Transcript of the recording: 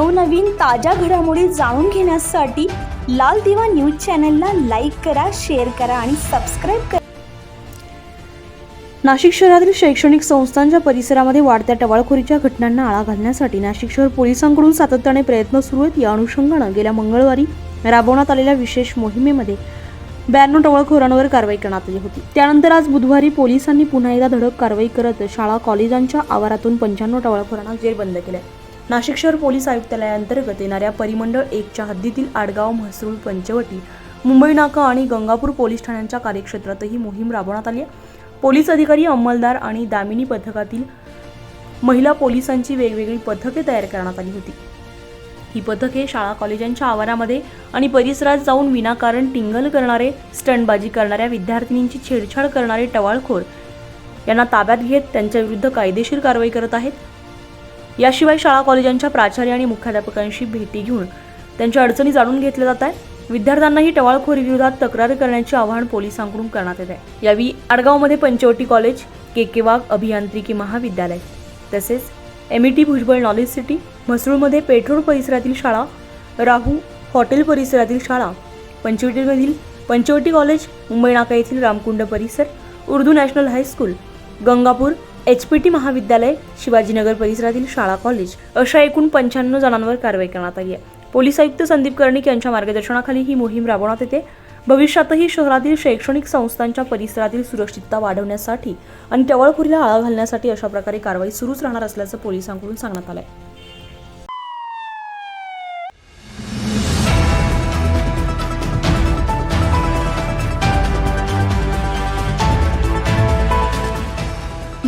नवनवीन ताज्या घडामोडी जाणून घेण्यासाठी लाल दिवा न्यूज चॅनलला लाईक करा शेअर करा आणि सबस्क्राईब करा. नाशिक शहरातील शैक्षणिक संस्थांच्या परिसरामध्ये वाढत्या टवाळखोरीच्या घटनांना आळा घालण्यासाठी नाशिक शहर पोलिसांकडून सातत्याने प्रयत्न सुरू आहेत. या अनुषंगानं गेल्या मंगळवारी राबवण्यात आलेल्या विशेष मोहिमेमध्ये ब्याण्णव टवळखोरांवर कारवाई करण्यात आली होती. त्यानंतर आज बुधवारी पोलिसांनी पुन्हा एकदा धडक कारवाई करत शाळा कॉलेजांच्या आवारातून पंच्याण्णव टवळखोरांना जेरबंद केलं. नाशिक शहर पोलीस आयुक्तालयाअंतर्गत येणाऱ्या परिमंडळ एकच्या हद्दीतील आडगाव म्हसरूळ पंचवटी मुंबई नाका आणि गंगापूर पोलीस ठाण्यांच्या कार्यक्षेत्रात ही मोहीम राबवण्यात आली आहे. पोलीस अधिकारी अंमलदार आणि दामिनी पथकातील महिला पोलिसांची वेगवेगळी पथके तयार करण्यात आली होती. ही पथके शाळा कॉलेजांच्या आवारामध्ये आणि परिसरात जाऊन विनाकारण टिंगल करणारे स्टंटबाजी करणाऱ्या विद्यार्थिनींची छेडछाड करणारे टवाळखोर यांना ताब्यात घेत त्यांच्याविरुद्ध कायदेशीर कारवाई करत आहेत. याशिवाय शाळा कॉलेजांच्या प्राचार्य आणि मुख्याध्यापकांशी भेटी घेऊन त्यांच्या अडचणी जाणून घेतल्या जात आहे विद्यार्थ्यांनाही टवाळखोरी विरोधात तक्रार करण्याचे आवाहन पोलिसांकडून करण्यात येत आहे. यावेळी आडगावमध्ये पंचवटी कॉलेज के के वाघ अभियांत्रिकी महाविद्यालय. तसेच M E T Bhujbal knowledge city म्हसरूळमध्ये petrol परिसरातील शाळा राहू हॉटेल परिसरातील शाळा पंचवटीमधील पंचवटी कॉलेज मुंबई नाका येथील रामकुंड परिसर Urdu national high school Gangapur H P T महाविद्यालय शिवाजीनगर परिसरातील शाळा कॉलेज अशा एकूण पंच्याण्णव जणांवर कारवाई करण्यात आली आहे. पोलीस आयुक्त संदीप कर्णिक यांच्या मार्गदर्शनाखाली ही मोहीम राबवण्यात येते. भविष्यातही शहरातील शैक्षणिक संस्थांच्या परिसरातील सुरक्षितता वाढवण्यासाठी आणि टवळखोरीला आळा घालण्यासाठी अशा प्रकारे कारवाई सुरूच राहणार असल्याचं पोलिसांकडून सांगण्यात आलं आहे